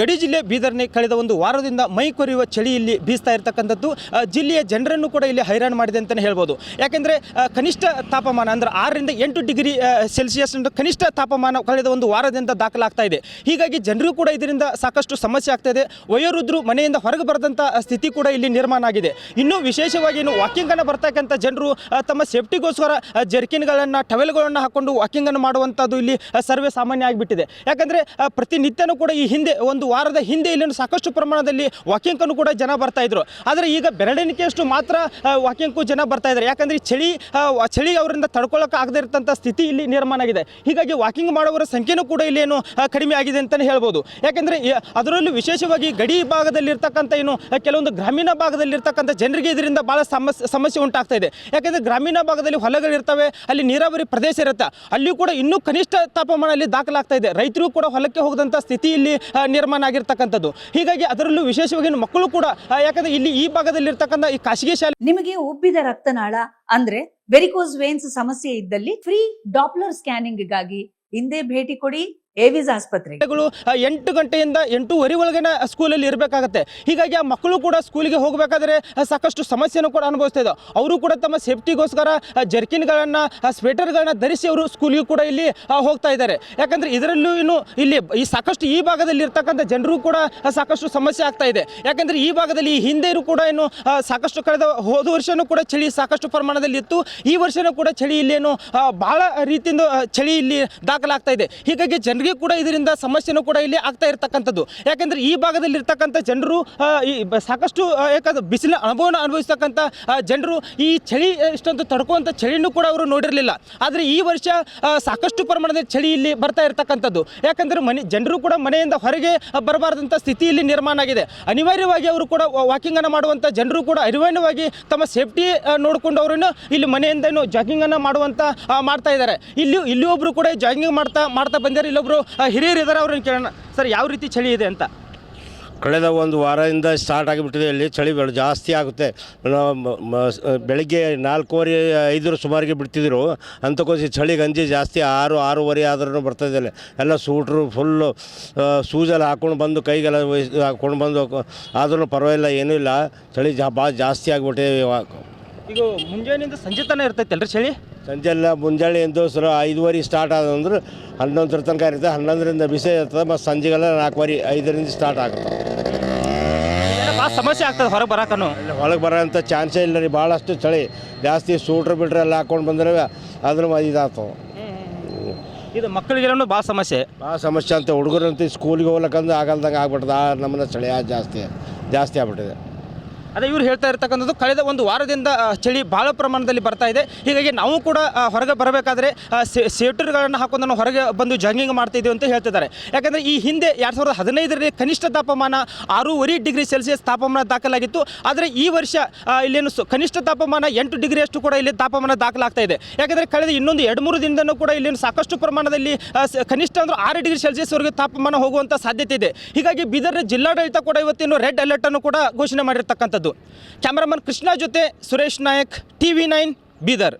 ಗಡಿ ಜಿಲ್ಲೆ ಬೀದರ್ನೇ ಕಳೆದ ಒಂದು ವಾರದಿಂದ ಮೈ ಕೊರೆಯುವ ಚಳಿ ಇಲ್ಲಿ ಬೀಸ್ತಾ ಇರತಕ್ಕಂಥದ್ದು. ಜಿಲ್ಲೆಯ ಜನರನ್ನು ಕೂಡ ಇಲ್ಲಿ ಹೈರಾಣ ಮಾಡಿದೆ ಅಂತಲೇ ಹೇಳ್ಬೋದು. ಯಾಕೆಂದರೆ ಕನಿಷ್ಠ ತಾಪಮಾನ ಅಂದರೆ ಆರರಿಂದ ಎಂಟು ಡಿಗ್ರಿ ಸೆಲ್ಸಿಯಸ್ ಕನಿಷ್ಠ ತಾಪಮಾನ ಕಳೆದ ಒಂದು ವಾರದಿಂದ ದಾಖಲಾಗ್ತಾ ಇದೆ. ಹೀಗಾಗಿ ಜನರು ಕೂಡ ಇದರಿಂದ ಸಾಕಷ್ಟು ಸಮಸ್ಯೆ ಆಗ್ತಾ ಇದೆ. ವಯೋವೃದ್ಧರು ಮನೆಯಿಂದ ಹೊರಗೆ ಬರೆದಂಥ ಸ್ಥಿತಿ ಕೂಡ ಇಲ್ಲಿ ನಿರ್ಮಾಣ ಆಗಿದೆ. ಇನ್ನೂ ವಿಶೇಷವಾಗಿ ಏನು ವಾಕಿಂಗನ್ನು ಬರ್ತಕ್ಕಂಥ ಜನರು ತಮ್ಮ ಸೇಫ್ಟಿಗೋಸ್ಕರ ಜರ್ಕಿನ್ಗಳನ್ನು, ಟವೆಲ್ಗಳನ್ನು ಹಾಕ್ಕೊಂಡು ವಾಕಿಂಗನ್ನು ಮಾಡುವಂಥದ್ದು ಇಲ್ಲಿ ಸರ್ವೇ ಸಾಮಾನ್ಯ ಆಗಿಬಿಟ್ಟಿದೆ. ಯಾಕಂದರೆ ಪ್ರತಿನಿತ್ಯನೂ ಕೂಡ ಈ ಹಿಂದೆ ಒಂದು ವಾರದ ಹಿಂದೆ ಇಲ್ಲಿನ ಸಾಕಷ್ಟು ಪ್ರಮಾಣದಲ್ಲಿ ವಾಕಿಂಗನ್ನು ಕೂಡ ಜನ ಬರ್ತಾ ಇದ್ರು. ಆದರೆ ಈಗ ಬೆರಳೆಣಿಕೆಯಷ್ಟು ಮಾತ್ರ ವಾಕಿಂಗ್ಗೂ ಜನ ಬರ್ತಾ ಇದ್ದಾರೆ ಯಾಕಂದರೆ ಚಳಿ ಚಳಿ ಅವರಿಂದ ತಡ್ಕೊಳ್ಳೋಕೆ ಆಗದೇ ಇರತಂಥ ಸ್ಥಿತಿ ಇಲ್ಲಿ ನಿರ್ಮಾಣ ಆಗಿದೆ. ಹೀಗಾಗಿ ವಾಕಿಂಗ್ ಮಾಡುವವರ ಸಂಖ್ಯೆನೂ ಕೂಡ ಇಲ್ಲಿ ಏನು ಕಡಿಮೆ ಆಗಿದೆ ಅಂತಲೇ ಹೇಳ್ಬೋದು. ಯಾಕಂದರೆ ಅದರಲ್ಲೂ ವಿಶೇಷವಾಗಿ ಗಡಿ ಭಾಗದಲ್ಲಿರ್ತಕ್ಕಂಥ ಏನು ಕೆಲವೊಂದು ಗ್ರಾಮೀಣ ಭಾಗದಲ್ಲಿರ್ತಕ್ಕಂಥ ಜನರಿಗೆ ಇದರಿಂದ ಭಾಳ ಸಮಸ್ಯೆ ಉಂಟಾಗ್ತಾ ಇದೆ. ಯಾಕೆಂದರೆ ಗ್ರಾಮೀಣ ಭಾಗದಲ್ಲಿ ಹೊಲಗಳಿರ್ತವೆ ಅಲ್ಲಿ ನೀರಾವರಿ ಪ್ರದೇಶ ಇರುತ್ತೆ. ಅಲ್ಲಿಯೂ ಕೂಡ ಇನ್ನೂ ಕನಿಷ್ಠ ತಾಪಮಾನ ಅಲ್ಲಿ ದಾಖಲಾಗ್ತಾ ಇದೆ. ರೈತರು ಕೂಡ ಹೊಲಕ್ಕೆ ಹೋಗದಂಥ ಸ್ಥಿತಿ ಇಲ್ಲಿ ಆ, ನಿರ್ಮಾಣ ಆಗಿರ್ತಕ್ಕಂಥದ್ದು ಹೀಗಾಗಿ ಅದರಲ್ಲೂ ವಿಶೇಷವಾಗಿ ಮಕ್ಕಳು ಕೂಡ ಯಾಕಂದ್ರೆ ಇಲ್ಲಿ ಈ ಭಾಗದಲ್ಲಿರ್ತಕ್ಕಂಥ ಈ ಖಾಸಗಿ ಶಾಲೆ ನಿಮಗೆ ಉಬ್ಬಿದ ರಕ್ತನಾಳ ಅಂದ್ರೆ ವೆರಿಕೋಸ್ ವೇನ್ಸ್ ಸಮಸ್ಯೆ ಇದ್ದಲ್ಲಿ ಫ್ರೀ ಡಾಪ್ಲರ್ ಸ್ಕ್ಯಾನಿಂಗ್ಗಾಗಿ ಹಿಂದೆ ಭೇಟಿ ಕೊಡಿ. ಏವಿಸ್ ಆಸ್ಪತ್ರೆಗಳು ಎಂಟು ಗಂಟೆಯಿಂದ ಎಂಟೂವರೆ ಒಳಗನೆ ಸ್ಕೂಲಲ್ಲಿ ಇರಬೇಕಾಗತ್ತೆ. ಹೀಗಾಗಿ ಆ ಮಕ್ಕಳು ಕೂಡ ಸ್ಕೂಲಿಗೆ ಹೋಗಬೇಕಾದ್ರೆ ಸಾಕಷ್ಟು ಸಮಸ್ಯೆನೂ ಕೂಡ ಅನುಭವಿಸ್ತಾ ಅವರು ಕೂಡ ತಮ್ಮ ಸೇಫ್ಟಿಗೋಸ್ಕರ ಜರ್ಕಿನ್ಗಳನ್ನು ಸ್ವೆಟರ್ಗಳನ್ನ ಧರಿಸಿ ಅವರು ಸ್ಕೂಲಿಗೂ ಕೂಡ ಇಲ್ಲಿ ಹೋಗ್ತಾ ಇದ್ದಾರೆ. ಯಾಕಂದರೆ ಇದರಲ್ಲೂ ಇನ್ನು ಇಲ್ಲಿ ಈ ಸಾಕಷ್ಟು ಈ ಭಾಗದಲ್ಲಿ ಇರ್ತಕ್ಕಂಥ ಜನರು ಕೂಡ ಸಾಕಷ್ಟು ಸಮಸ್ಯೆ ಆಗ್ತಾ ಇದೆ. ಯಾಕಂದರೆ ಈ ಭಾಗದಲ್ಲಿ ಈ ಹಿಂದೆಯೂ ಕೂಡ ಇನ್ನು ಸಾಕಷ್ಟು ಕಳೆದ ಹೋದ ವರ್ಷವೂ ಕೂಡ ಚಳಿ ಸಾಕಷ್ಟು ಪ್ರಮಾಣದಲ್ಲಿ ಇತ್ತು. ಈ ವರ್ಷವೂ ಕೂಡ ಚಳಿ ಇಲ್ಲಿ ಏನು ಬಹಳ ರೀತಿಯಿಂದ ಚಳಿ ಇಲ್ಲಿ ದಾಖಲಾಗ್ತಾ ಇದೆ. ಹೀಗಾಗಿ ಜನರಿಗೆ ಕೂಡ ಇದರಿಂದ ಸಮಸ್ಯೆನೂ ಕೂಡ ಇಲ್ಲಿ ಆಗ್ತಾ ಇರತಕ್ಕಂಥದ್ದು. ಯಾಕೆಂದರೆ ಈ ಭಾಗದಲ್ಲಿ ಇರ್ತಕ್ಕಂಥ ಜನರು ಈ ಸಾಕಷ್ಟು ಯಾಕಂದ್ರೆ ಬಿಸಿಲಿನ ಅನುಭವನ ಅನುಭವಿಸ್ತಕ್ಕಂಥ ಜನರು ಈ ಚಳಿ ಇಷ್ಟೊಂದು ತಡ್ಕೋಂಥ ಚಳಿನೂ ಕೂಡ ಅವರು ನೋಡಿರಲಿಲ್ಲ. ಆದರೆ ಈ ವರ್ಷ ಸಾಕಷ್ಟು ಪ್ರಮಾಣದ ಚಳಿ ಇಲ್ಲಿ ಬರ್ತಾ ಇರತಕ್ಕಂಥದ್ದು. ಯಾಕಂದರೆ ಮನೆ, ಜನರು ಕೂಡ ಮನೆಯಿಂದ ಹೊರಗೆ ಬರಬಾರ್ದಂಥ ಸ್ಥಿತಿ ಇಲ್ಲಿ ನಿರ್ಮಾಣ ಆಗಿದೆ. ಅನಿವಾರ್ಯವಾಗಿ ಅವರು ಕೂಡ ವಾಕಿಂಗನ್ನು ಮಾಡುವಂಥ ಜನರು ಕೂಡ ಅನಿವಾರ್ಯವಾಗಿ ತಮ್ಮ ಸೇಫ್ಟಿ ನೋಡಿಕೊಂಡು ಅವರನ್ನು ಇಲ್ಲಿ ಮನೆಯಿಂದ ಜಾಗಿಂಗ್ ಜಾಗಿಂಗನ್ನು ಮಾಡುವಂಥ ಮಾಡ್ತಾ ಇದ್ದಾರೆ. ಇಲ್ಲಿ ಇಲ್ಲಿ ಒಬ್ಬರು ಕೂಡ ಜಾಗಿಂಗ್ ಮಾಡ್ತಾ ಮಾಡ್ತಾ ಬಂದಿದ್ದಾರೆ ಇಲ್ಲೊಬ್ಬರು ಹಿರಿಯರು ಇದ್ದಾರೆ ಅವ್ರನ್ನ ಕೇಳೋಣ. ಸರ್ ಯಾವ ರೀತಿ ಚಳಿ ಇದೆ ಅಂತ? ಕಳೆದ ಒಂದು ವಾರದಿಂದ ಸ್ಟಾರ್ಟ್ ಆಗಿಬಿಟ್ಟಿದೆ ಇಲ್ಲಿ ಚಳಿ ಬೆಳೆ ಜಾಸ್ತಿ ಆಗುತ್ತೆ. ನಾವು ಮ- ಬೆಳಗ್ಗೆ ನಾಲ್ಕೂವರೆ ಐದರ ಸುಮಾರಿಗೆ ಬಿಡ್ತಿದ್ರು. ಅಂಥಕ್ಕೋಸಿ ಚಳಿ ಗಂಜಿ ಜಾಸ್ತಿ ಆರು ಆರೂವರೆ ಆದ್ರೂ ಬರ್ತಾಯಿದ್ದಿಲ್ಲ ಎಲ್ಲ ಸೂಟ್ರು ಫುಲ್ಲು ಸೂಜೆಲ್ಲ ಹಾಕ್ಕೊಂಡು ಬಂದು ಕೈಗೆಲ್ಲ ವಹಿಸ್ ಹಾಕ್ಕೊಂಡು ಬಂದು ಆದ್ರೂ ಪರವಾಗಿಲ್ಲ ಏನೂ ಇಲ್ಲ. ಚಳಿ ಜಾ ಭಾಳ ಜಾಸ್ತಿ ಆಗಿಬಿಟ್ಟಿದೆ ಇವಾಗ. ಈಗ ಮುಂಜಾನೆಯಿಂದ ಸಂಜೆ ತನಕ ಇರ್ತೈತಲ್ರಿ ಚಳಿ? ಸಂಜೆ ಎಲ್ಲ ಮುಂಜಾನೆ ಎಂದು ಸರ ಐದುವರೆ ಸ್ಟಾರ್ಟ್ ಆದಂದ್ರೆ ಹನ್ನೊಂದರ ತನಕ ಇರುತ್ತೆ. ಹನ್ನೊಂದರಿಂದ ಬಿಸಿ ಇರ್ತದೆ ಮತ್ತು ಸಂಜೆಗೆಲ್ಲ ನಾಲ್ಕುವರೆ ಐದರಿಂದ ಸ್ಟಾರ್ಟ್ ಆಗುತ್ತೆ. ಭಾಳ ಸಮಸ್ಯೆ ಆಗ್ತದೆ ಹೊರಗೆ ಬರೋಕನು. ಹೊರಗೆ ಒಳಗೆ ಬರೋಂಥ ಚಾನ್ಸೇ ಇಲ್ಲ ರೀ. ಭಾಳಷ್ಟು ಚಳಿ. ಜಾಸ್ತಿ ಸೂಟ್ರ್ ಬಿಟ್ರೆ ಎಲ್ಲ ಹಾಕ್ಕೊಂಡು ಬಂದ್ರೆ ಅದ್ರ ಇದಾಗ್ತವೆ ಇದು ಮಕ್ಕಳಿಗೆಲ್ಲೂ ಭಾಳ ಸಮಸ್ಯೆ. ಭಾಳ ಸಮಸ್ಯೆ ಅಂತ ಹುಡುಗರಂತ ಸ್ಕೂಲಿಗೆ ಹೋಗ್ಲಕ್ಕಂದು ಆಗಲ್ದಂಗೆ ಆಗ್ಬಿಟ್ಟದ ಆ ನಮ್ಮನ್ನ ಚಳಿ ಜಾಸ್ತಿ ಜಾಸ್ತಿ ಆಗ್ಬಿಟ್ಟಿದೆ. ಅದೇ ಇವರು ಹೇಳ್ತಾ ಇರ್ತಕ್ಕಂಥದ್ದು ಕಳೆದ ಒಂದು ವಾರದಿಂದ ಚಳಿ ಭಾಳ ಪ್ರಮಾಣದಲ್ಲಿ ಬರ್ತಾ ಇದೆ. ಹೀಗಾಗಿ ನಾವು ಕೂಡ ಹೊರಗೆ ಬರಬೇಕಾದ್ರೆ ಸೇಟರ್ಗಳನ್ನು ಹಾಕೊಂಡು ನಾವು ಹೊರಗೆ ಬಂದು ಜಾಗಿಂಗ್ ಮಾಡ್ತಾ ಇದ್ದೀವಿ ಅಂತ ಹೇಳ್ತಿದ್ದಾರೆ. ಯಾಕಂದರೆ ಈ ಹಿಂದೆ ಎರಡು ಸಾವಿರದ ಹದಿನೈದರಲ್ಲಿ ಕನಿಷ್ಠ ತಾಪಮಾನ ಆರೂವರೆ ಡಿಗ್ರಿ ಸೆಲ್ಸಿಯಸ್ ತಾಪಮಾನ ದಾಖಲಾಗಿತ್ತು. ಆದರೆ ಈ ವರ್ಷ ಇಲ್ಲೇನು ಕನಿಷ್ಠ ತಾಪಮಾನ ಎಂಟು ಡಿಗ್ರಿಯಷ್ಟು ಕೂಡ ಇಲ್ಲಿ ತಾಪಮಾನ ದಾಖಲಾಗ್ತಾ ಇದೆ. ಯಾಕಂದರೆ ಕಳೆದ ಇನ್ನೊಂದು ಎರಡು ಮೂರು ದಿನದಲ್ಲೂ ಕೂಡ ಇಲ್ಲಿನ ಸಾಕಷ್ಟು ಪ್ರಮಾಣದಲ್ಲಿ ಕನಿಷ್ಠ ಅಂದ್ರೆ ಆರು ಡಿಗ್ರಿ ಸೆಲ್ಸಿಯಸ್ವರೆಗೆ ತಾಪಮಾನ ಹೋಗುವಂಥ ಸಾಧ್ಯತೆ ಇದೆ. ಹೀಗಾಗಿ ಬೀದರ್ ಜಿಲ್ಲಾಡಳಿತ ಕೂಡ ಇವತ್ತಿನ ರೆಡ್ ಅಲರ್ಟನ್ನು ಕೂಡ ಘೋಷಣೆ ಮಾಡಿರ್ತಕ್ಕಂಥದ್ದು. ಕ್ಯಾಮ್ರಾಮನ್ ಕೃಷ್ಣ ಜೊತೆ Suresh Nayak T V nine Bidar.